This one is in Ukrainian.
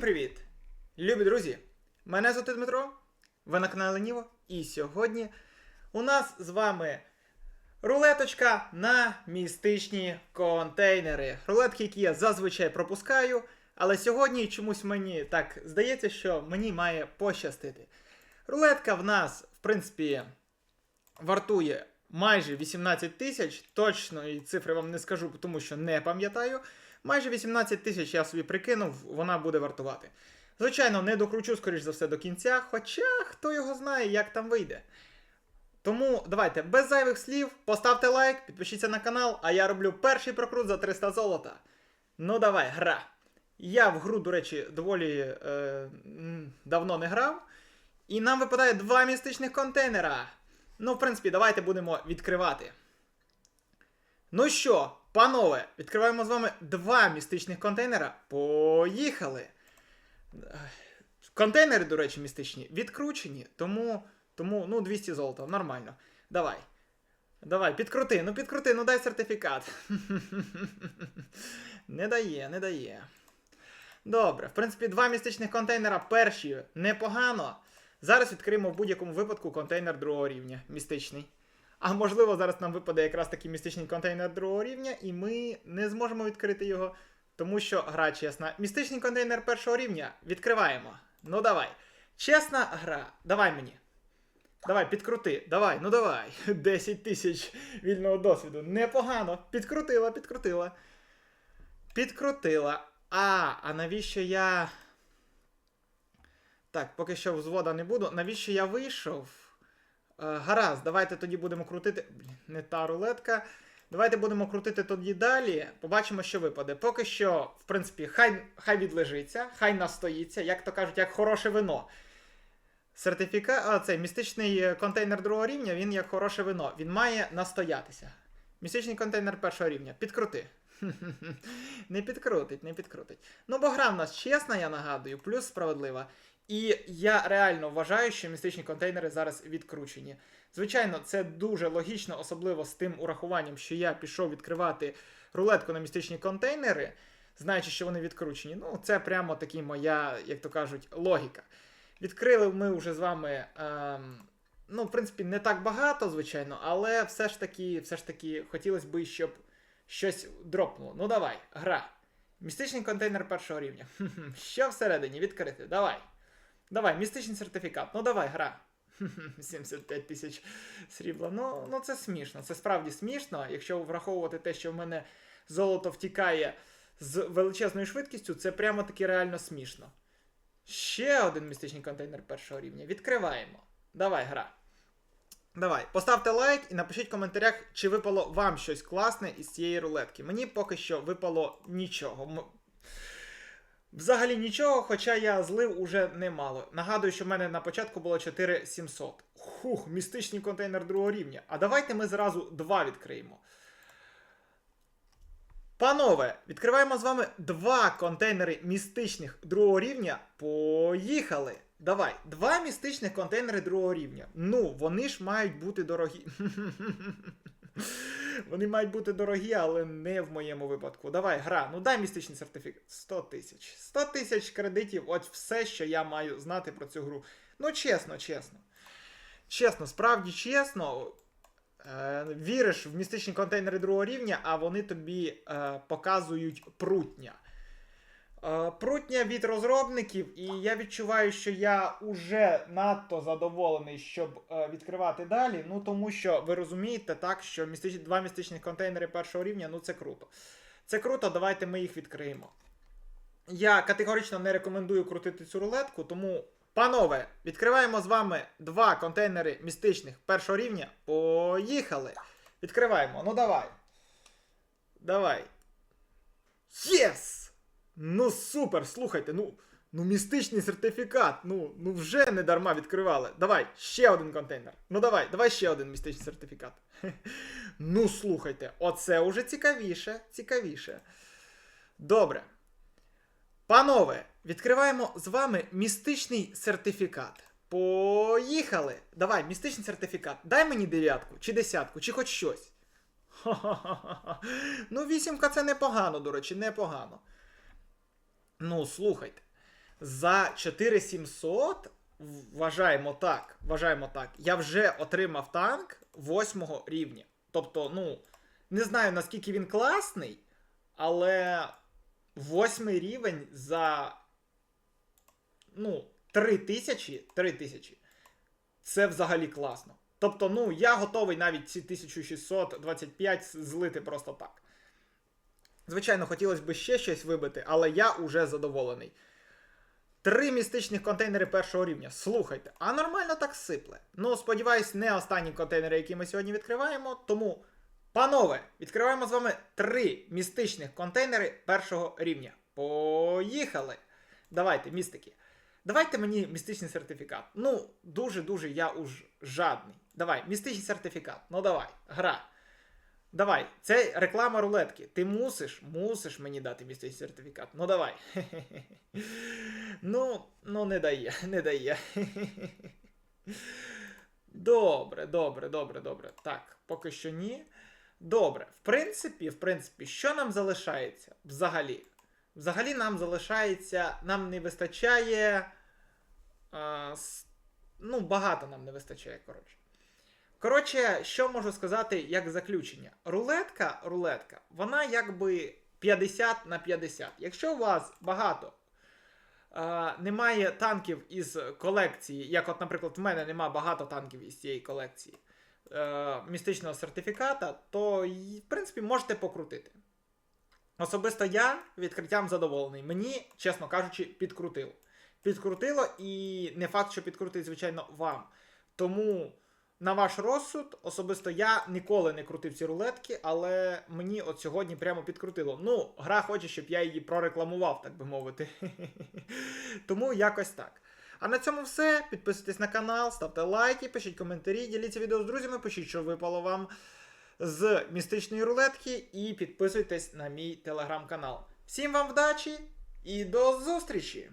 привіт! Любі друзі! Мене звати Дмитро, ви на каналі Леніво, і сьогодні у нас з вами рулеточка на містичні контейнери. Рулетки, які я зазвичай пропускаю, але сьогодні чомусь мені так здається, що мені має пощастити. Рулетка в нас, в принципі, вартує майже 18 тисяч. Точної цифри вам не скажу, тому що не пам'ятаю. Майже 18 тисяч я собі прикинув, вона буде вартувати. Звичайно, не докручу, скоріш за все, до кінця, хоча хто його знає, як там вийде. Тому давайте без зайвих слів, поставте лайк, підпишіться на канал, а я роблю перший прокрут за 300 золота. Ну давай, гра. Я в гру, до речі, доволі е, давно не грав. І нам випадає два містичних контейнера. Ну, в принципі, давайте будемо відкривати. Ну що, панове, відкриваємо з вами два містичних контейнера. Поїхали! Контейнери, до речі, містичні, відкручені, тому, тому ну, 200 золота, нормально. Давай. Давай, підкрути, ну підкрути, ну дай сертифікат. Не дає, не дає. Добре, в принципі, два містичних контейнера перші непогано. Зараз відкриємо в будь-якому випадку контейнер другого рівня, містичний. А можливо, зараз нам випаде якраз такий містичний контейнер другого рівня, і ми не зможемо відкрити його, тому що гра чесна. Містичний контейнер першого рівня відкриваємо. Ну давай. Чесна гра. Давай мені. Давай, підкрути. Давай, ну давай. 10 тисяч вільного досвіду. Непогано. Підкрутила, підкрутила. Підкрутила. А, а навіщо я. Так, поки що взвода не буду. Навіщо я вийшов? Е, гаразд, давайте тоді будемо крутити. Не та рулетка. Давайте будемо крутити тоді далі. Побачимо, що випаде. Поки що, в принципі, хай, хай відлежиться, хай настоїться, як то кажуть, як хороше вино. Сертифікат, а цей містичний е, контейнер другого рівня, він як хороше вино. Він має настоятися. Містичний контейнер першого рівня. Підкрути. Не підкрутить, не підкрутить. Ну, бо гра в нас чесна, я нагадую, плюс справедлива. І я реально вважаю, що містичні контейнери зараз відкручені. Звичайно, це дуже логічно, особливо з тим урахуванням, що я пішов відкривати рулетку на містичні контейнери, знаючи, що вони відкручені. Ну, це прямо таки моя, як то кажуть, логіка. Відкрили ми вже з вами. Ем, ну, в принципі, не так багато, звичайно, але все ж таки, все ж таки, хотілося б, щоб щось дропнуло. Ну давай, гра. Містичний контейнер першого рівня. Хм-хм, Що всередині? Відкрити. Давай. Давай, містичний сертифікат. Ну давай, гра. 75 тисяч срібла. Ну, ну це смішно. Це справді смішно. Якщо враховувати те, що в мене золото втікає з величезною швидкістю, це прямо таки реально смішно. Ще один містичний контейнер першого рівня. Відкриваємо. Давай, гра. Давай, поставте лайк і напишіть в коментарях, чи випало вам щось класне із цієї рулетки. Мені поки що випало нічого. Взагалі нічого, хоча я злив уже немало. Нагадую, що в мене на початку було 4700. Хух, містичний контейнер другого рівня. А давайте ми зразу два відкриємо. Панове, відкриваємо з вами два контейнери містичних другого рівня. Поїхали! Давай, два містичних контейнери другого рівня. Ну, вони ж мають бути дорогі. Вони мають бути дорогі, але не в моєму випадку. Давай, гра, ну дай містичний сертифікат. 100 тисяч. 100 тисяч кредитів, от все, що я маю знати про цю гру. Ну, чесно, чесно. Чесно, справді чесно. Е, віриш в містичні контейнери другого рівня, а вони тобі е, показують прутня. Е, прутня від розробників, і я відчуваю, що я уже надто задоволений, щоб е, відкривати далі. Ну тому що ви розумієте, так, що містич... два містичні контейнери першого рівня, ну це круто. Це круто, давайте ми їх відкриємо. Я категорично не рекомендую крутити цю рулетку, тому, панове, відкриваємо з вами два контейнери містичних першого рівня. Поїхали! Відкриваємо. Ну давай. Давай. Єс! Ну супер, слухайте, ну, ну містичний сертифікат. Ну, ну вже не дарма відкривали. Давай, ще один контейнер. Ну давай, давай ще один містичний сертифікат. Ну, слухайте, оце уже цікавіше, цікавіше. Добре. Панове, відкриваємо з вами містичний сертифікат. Поїхали! Давай, містичний сертифікат. Дай мені дев'ятку, чи десятку, чи хоч щось. Ну, вісімка це непогано, до речі, непогано. Ну, слухайте. За 4700, вважаємо так, вважаємо так, я вже отримав танк 8 рівня. Тобто, ну, не знаю наскільки він класний, але восьмий рівень за ну, 3 тисячі, 3 тисячі. Це взагалі класно. Тобто, ну, я готовий навіть ці 1625 злити просто так. Звичайно, хотілося б ще щось вибити, але я уже задоволений. Три містичних контейнери першого рівня. Слухайте, а нормально так сипле. Ну, сподіваюсь, не останні контейнери, які ми сьогодні відкриваємо. Тому, панове, відкриваємо з вами три містичних контейнери першого рівня. Поїхали! Давайте, містики. Давайте мені містичний сертифікат. Ну, дуже-дуже я уж жадний. Давай, містичний сертифікат. Ну давай, гра. Давай, це реклама рулетки. Ти мусиш, мусиш мені дати містичний сертифікат. Ну давай. Ну, ну не дає, не дає. Добре, добре, добре, добре. Так, поки що ні. Добре, в принципі, в принципі, що нам залишається взагалі? Взагалі нам залишається, нам не вистачає. А, ну, багато нам не вистачає, коротше. Коротше, що можу сказати як заключення? Рулетка, рулетка, вона якби 50 на 50. Якщо у вас багато е, немає танків із колекції, як, от, наприклад, в мене немає багато танків із цієї колекції е, містичного сертифіката, то, в принципі, можете покрутити. Особисто я відкриттям задоволений. Мені, чесно кажучи, підкрутило. Підкрутило і не факт, що підкрутить, звичайно, вам. Тому, на ваш розсуд, особисто я ніколи не крутив ці рулетки, але мені от сьогодні прямо підкрутило. Ну, гра хоче, щоб я її прорекламував, так би мовити. Тому якось так. А на цьому все. Підписуйтесь на канал, ставте лайки, пишіть коментарі, діліться відео з друзями, пишіть, що випало вам з містичної рулетки, і підписуйтесь на мій телеграм-канал. Всім вам вдачі і до зустрічі!